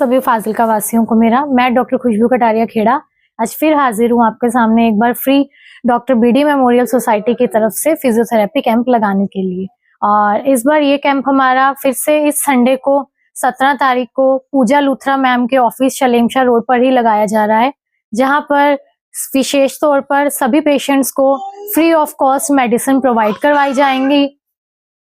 सभी फाजिलका वासियों को मेरा। मैं डॉक्टर खुशबू कटारिया खेड़ा। आज फिर हाजिर हूँ आपके सामने एक बार free doctor BD memorial society की तरफ़ से फिजियोथेरेपी कैंप लगाने के लिए। और इस बार ये कैंप हमारा फिर से इस संडे को 17 तारीख को पूजा लूथरा मैम के ऑफ़िस शलेमशाह रोड पर ही लगाया जा रहा है, जहाँ पर विशेष तौर पर सभी पेशेंट्स को free of cost medicine provide करवाई जाएँगी।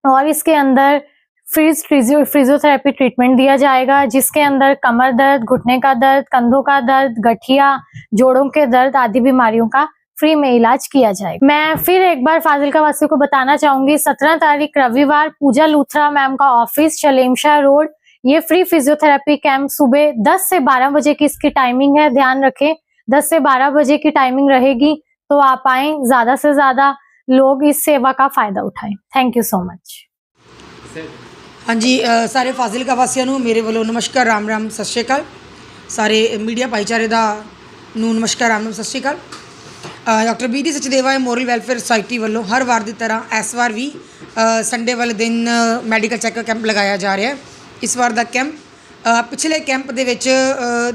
और इसके अंदर फ्रीज फिजियोथेरेपी ट्रीटमेंट दिया जाएगा, जिसके अंदर कमर दर्द, घुटने का दर्द, कंधों का दर्द, गठिया, जोड़ों के दर्द आदि बीमारियों का फ्री में इलाज किया जाएगा। मैं फिर एक बार फाजिलका वासियों को बताना चाहूँगी, सत्रह तारीख रविवार, पूजा लूथरा मैम का ऑफ़िस शलेमशाह रोड। ये फ्री फिजियोथेरेपी कैंप सुबह 10 से 12 बजे की इसकी टाइमिंग है, ध्यान रखें 10 से 12 बजे की टाइमिंग रहेगी तो आप आए, ज़्यादा से ज़्यादा लोग इस सेवा का फ़ायदा उठाएँ। थैंक यू सो मच ਹਾਂਜੀ ਸਾਰੇ ਫਾਜ਼ਿਲਕਾ ਵਾਸੀਆਂ ਨੂੰ ਮੇਰੇ ਵੱਲੋਂ ਨਮਸਕਾਰ, ਰਾਮ ਰਾਮ, ਸਤਿ ਸ਼੍ਰੀ ਅਕਾਲ। ਸਾਰੇ ਮੀਡੀਆ ਭਾਈਚਾਰੇ ਦਾ ਨੂੰ ਨਮਸਕਾਰ, ਰਾਮ ਰਾਮ, ਸਤਿ ਸ਼੍ਰੀ ਅਕਾਲ। Doctor B D Sachdeva memorial welfare society ਵੱਲੋਂ ਹਰ ਵਾਰ ਦੀ ਤਰ੍ਹਾਂ ਇਸ ਵਾਰ ਵੀ ਸੰਡੇ ਵਾਲੇ ਦਿਨ ਮੈਡੀਕਲ ਚੈੱਕਅਪ ਕੈਂਪ ਲਗਾਇਆ ਜਾ ਰਿਹਾ ਹੈ। ਇਸ ਵਾਰ ਦਾ ਕੈਂਪ ਪਿਛਲੇ ਕੈਂਪ ਦੇ ਵਿੱਚ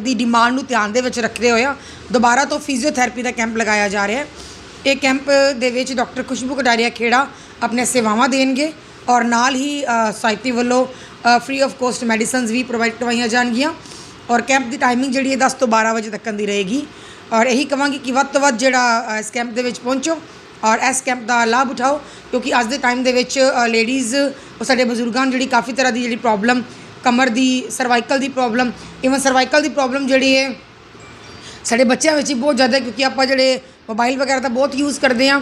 ਦੀ ਡਿਮਾਂਡ ਨੂੰ ਧਿਆਨ ਦੇ ਵਿੱਚ ਰੱਖਦੇ ਹੋਇਆ ਦੁਬਾਰਾ ਤੋਂ ਫਿਜ਼ੀਓਥੈਰੇਪੀ ਦਾ ਕੈਂਪ ਲਗਾਇਆ ਜਾ ਰਿਹਾ ਹੈ। ਇਹ ਕੈਂਪ ਦੇ ਵਿੱਚ ਡਾਕਟਰ ਖੁਸ਼ਬੂ ਕਟਾਰੀਆ ਖੇੜਾ ਆਪਣੇ ਸੇਵਾਵਾਂ ਦੇਣਗੇ। ਔਰ ਨਾਲ ਹੀ ਅ, ਵੱਲੋਂ ਫ੍ਰੀ ਆਫ ਕੋਸਟ ਮੈਡੀਸਿਨਸ ਵੀ ਪ੍ਰੋਵਾਈਡ ਕਰਵਾਈਆਂ ਜਾਣਗੀਆਂ। ਔਰ ਕੈਂਪ ਦੀ ਟਾਈਮਿੰਗ ਜਿਹੜੀ ਹੈ 10 ਤੋਂ 12 ਵਜੇ ਤੱਕ ਦੀ ਰਹੇਗੀ। ਔਰ ਇਹੀ ਕਵਾਂਗੀ ਕਿ ਵੱਧ ਤੋਂ ਵੱਧ ਜਿਹੜਾ ਇਸ ਕੈਂਪ ਦੇ ਵਿੱਚ ਪਹੁੰਚੋ ਔਰ ਇਸ ਕੈਂਪ ਦਾ ਲਾਭ ਉਠਾਓ। ਕਿਉਂਕਿ ਅੱਜ ਦੇ ਟਾਈਮ ਦੇ ਵਿੱਚ ਲੇਡੀਜ਼ ਉਹ ਸਾਡੇ ਬਜ਼ੁਰਗਾਂ ਨੂੰ ਜਿਹੜੀ ਕਾਫੀ ਤਰ੍ਹਾਂ ਦੀ ਜਿਹੜੀ ਪ੍ਰੋਬਲਮ ਕਮਰ ਦੀ ਸਰਵਾਈਕਲ ਦੀ ਪ੍ਰੋਬਲਮ ਇਵਨ ਸਰਵਾਈਕਲ ਦੀ ਪ੍ਰੋਬਲਮ ਜਿਹੜੀ ਹੈ ਸਾਡੇ ਬੱਚਿਆਂ ਵਿੱਚ ਹੀ ਬਹੁਤ ਜ਼ਿਆਦਾ ਕਿਉਂਕਿ ਆਪਾਂ ਜਿਹੜੇ ਮੋਬਾਈਲ ਵਗੈਰਾ ਦਾ ਬਹੁਤ ਯੂਜ਼ ਕਰਦੇ ਆ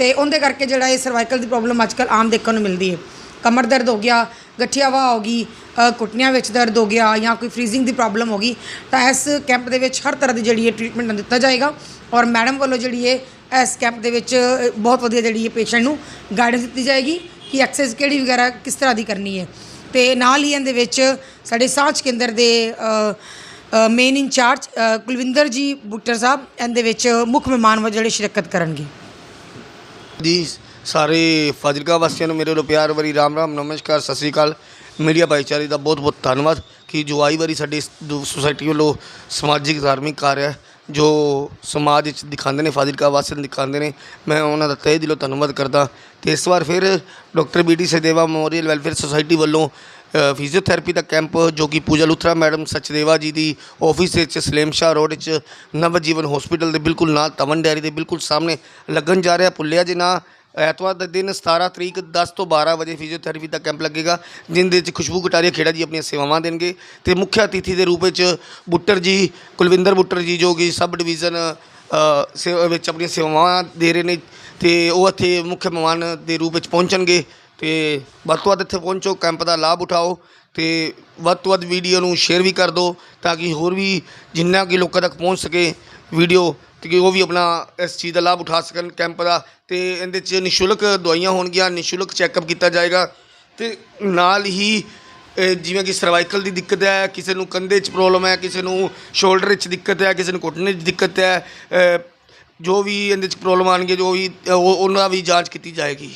ਤੇ ਉਹਦੇ ਕਰਕੇ ਜਿਹੜਾ ਇਹ ਸਰਵਾਈਕਲ ਦੀ ਪ੍ਰੋਬਲਮ ਅੱਜਕੱਲ ਆਮ ਦੇਖਣ ਨੂੰ ਮਿਲਦੀ ਹੈ। ਕਮਰ ਦਰਦ ਹੋ ਗਿਆ ਗਠੀਆਵਾ ਹੋ ਗਈ ਅ, ਵਿੱਚ ਦਰਦ ਹੋ ਗਿਆ ਜਾਂ ਕੋਈ ਫ੍ਰੀਜ਼ਿੰਗ ਦੀ ਪ੍ਰੋਬਲਮ ਹੋ ਗਈ ਤਾਂ ਇਸ ਕੈਂਪ ਦੇ ਵਿੱਚ ਹਰ ਤਰ੍ਹਾਂ ਦੀ ਜਿਹੜੀ ਹੈ ਟ੍ਰੀਟਮੈਂਟ ਦਿੱਤਾ ਜਾਏਗਾ ਔਰ ਮੈਡਮ ਵੱਲੋਂ ਜਿਹੜੀ ਹੈ ਇਸ ਕੈਂਪ ਦੇ ਵਿੱਚ ਬਹੁਤ ਵਧੀਆ ਜਿਹੜੀ ਹੈ ਪੇਸ਼ੈਂਟ ਨੂੰ ਗਾਈਡੈਂਸ ਦਿੱਤੀ ਜਾਏਗੀ ਕਿ ਐਕਸਰਸਾਈਜ਼ ਕਿਹੜੀ ਵਗੈਰਾ ਕਿਸ ਤਰ੍ਹਾਂ ਦੀ ਕਰਨੀ ਹੈ। ਤੇ ਨਾਲ ਹੀ ਇਹਦੇ ਵਿੱਚ ਸਾਡੇ ਸਾਂਝ ਕੇਂਦਰ ਦੇ ਮੇਨ ਇੰਚਾਰਜ ਕੁਲਵਿੰਦਰ ਜੀ ਬੁੱਟਰ ਸਾਹਿਬ ਇਹਦੇ ਵਿੱਚ ਮੁੱਖ ਮਹਿਮਾਨ ਵਜੋਂ ਜਿਹੜੇ ਸ਼ਿਰਕਤ ਕਰਨਗੇ। ਜੀ, ਸਾਰੇ ਫਾਜ਼ਿਲਕਾ ਵਾਸੀਆਂ ਨੂੰ ਮੇਰੇ ਵੱਲੋਂ ਪਿਆਰ ਭਰੀ ਰਾਮ ਰਾਮ, ਨਮਸਕਾਰ, ਸਤਿ ਸ੍ਰੀ ਅਕਾਲ। ਮੀਡੀਆ ਭਾਈਚਾਰੇ ਦਾ ਬਹੁਤ ਬਹੁਤ ਧੰਨਵਾਦ ਕਿ ਜੋ ਆਈ ਵਾਰੀ ਸਾਡੀ ਸੁਸਾਇਟੀ ਵੱਲੋਂ ਸਮਾਜਿਕ, ਧਾਰਮਿਕ ਕਾਰਜ ਜੋ ਸਮਾਜ ਵਿੱਚ ਦਿਖਾਉਂਦੇ ਨੇ, ਫਾਜ਼ਿਲਕਾ ਵਾਸੀਆਂ ਨੂੰ ਦਿਖਾਉਂਦੇ ਨੇ। ਮੈਂ ਉਹਨਾਂ ਦਾ ਤਹਿ ਦਿਲੋਂ ਧੰਨਵਾਦ ਕਰਦਾ। ਤੇ ਇਸ ਵਾਰ ਫਿਰ doctor BD Sachdeva memorial welfare society ਵੱਲੋਂ ਫਿਜ਼ੀਓਥੈਰੇਪੀ ਦਾ ਕੈਂਪ ਜੋ ਕਿ ਪੂਜਾ ਲੁਥਰਾ ਮੈਡਮ ਸਚਦੇਵਾ ਜੀ ਦੀ ਆਫਿਸ ਵਿੱਚ ਸਲੇਮਸ਼ਾ ਰੋਡ ਵਿੱਚ ਨਵਜੀਵਨ ਹਸਪੀਟਲ ਦੇ ਬਿਲਕੁਲ ਨਾਲ ਤਵਨ ਡੈਰੀ ਦੇ ਬਿਲਕੁਲ ਸਾਹਮਣੇ ਲੱਗਣ ਜਾ ਰਿਹਾ। ਭੁੱਲਿਆ ਜੀ ਨਾ ਐਤਵਾਰ ਦੇ ਦਿਨ 17 ਤਰੀਕ 10 ਤੋਂ 12 ਵਜੇ ਫਿਜ਼ੀਓਥੈਰੇਪੀ ਦਾ ਕੈਂਪ ਲੱਗੇਗਾ ਜਿੰਦੇ ਵਿੱਚ ਖੁਸ਼ਬੂ ਕਟਾਰੀਆ ਖੇੜਾ ਜੀ ਆਪਣੀਆਂ ਸੇਵਾਵਾਂ ਦੇਣਗੇ। ਤੇ ਮੁੱਖ ਅਤੀਥੀ ਦੇ ਰੂਪ ਵਿੱਚ ਬੁੱਟਰ ਜੀ ਕੁਲਵਿੰਦਰ ਬੁੱਟਰ ਜੀ ਜੋ ਕਿ ਸਬ ਡਿਵੀਜ਼ਨ ਅ, ਵਿੱਚ ਆਪਣੀਆਂ ਸੇਵਾਵਾਂ ਦੇ ਰਹੇ ਨੇ। ਤੇ ਉਹ ਇੱਥੇ ਮੁੱਖ ਮਹਿਮਾਨ ਦੇ ਰੂਪ ਵਿੱਚ ਪਹੁੰਚਣਗੇ। ਤੇ ਵੱਧ ਤੋਂ ਵੱਧ ਇੱਥੇ ਪਹੁੰਚੋ ਕੈਂਪ ਦਾ ਲਾਭ ਉਠਾਓ ਤੇ ਵੱਧ ਤੋਂ ਵੱਧ ਵੀਡੀਓ ਨੂੰ ਸ਼ੇਅਰ ਵੀ ਕਰ ਦਿਓ ਤਾਂ ਕਿ ਹੋਰ ਵੀ ਜਿੰਨਾ ਕਿ ਲੋਕਾਂ ਤੱਕ ਪਹੁੰਚ ਸਕੇ ਵੀਡੀਓ ਤੇ ਕਿ ਉਹ ਵੀ ਆਪਣਾ ਇਸ ਚੀਜ਼ ਦਾ ਲਾਭ ਉਠਾ ਸਕਣ ਕੈਂਪ ਦਾ ਤੇ ਇਹਦੇ 'ਚ ਨਿਸ਼ੁਲਕ ਦਵਾਈਆਂ ਹੋਣਗੀਆਂ ਨਿਸ਼ੁਲਕ ਚੈੱਕਅਪ ਕੀਤਾ ਜਾਏਗਾ ਤੇ ਨਾਲ ਹੀ ਜਿਵੇਂ ਕਿ ਸਰਵਾਈਕਲ ਦੀ ਦਿੱਕਤ ਹੈ ਕਿਸੇ ਨੂੰ ਕੰਧੇ 'ਚ ਪ੍ਰੋਬਲਮ ਹੈ ਕਿਸੇ ਨੂੰ ਸ਼ੋਲਡਰ 'ਚ ਦਿੱਕਤ ਹੈ ਕਿਸੇ ਨੂੰ ਘੁਟਨੇ 'ਚ ਦਿੱਕਤ ਹੈ ਜੋ ਵੀ ਇਹਦੇ 'ਚ ਪ੍ਰੋਬਲਮ ਆਣਗੇ ਜੋ ਵੀ ਅ, ਉਹ ਉਹਨਾਂ ਦੀ ਜਾਂਚ ਕੀਤੀ ਜਾਏਗੀ।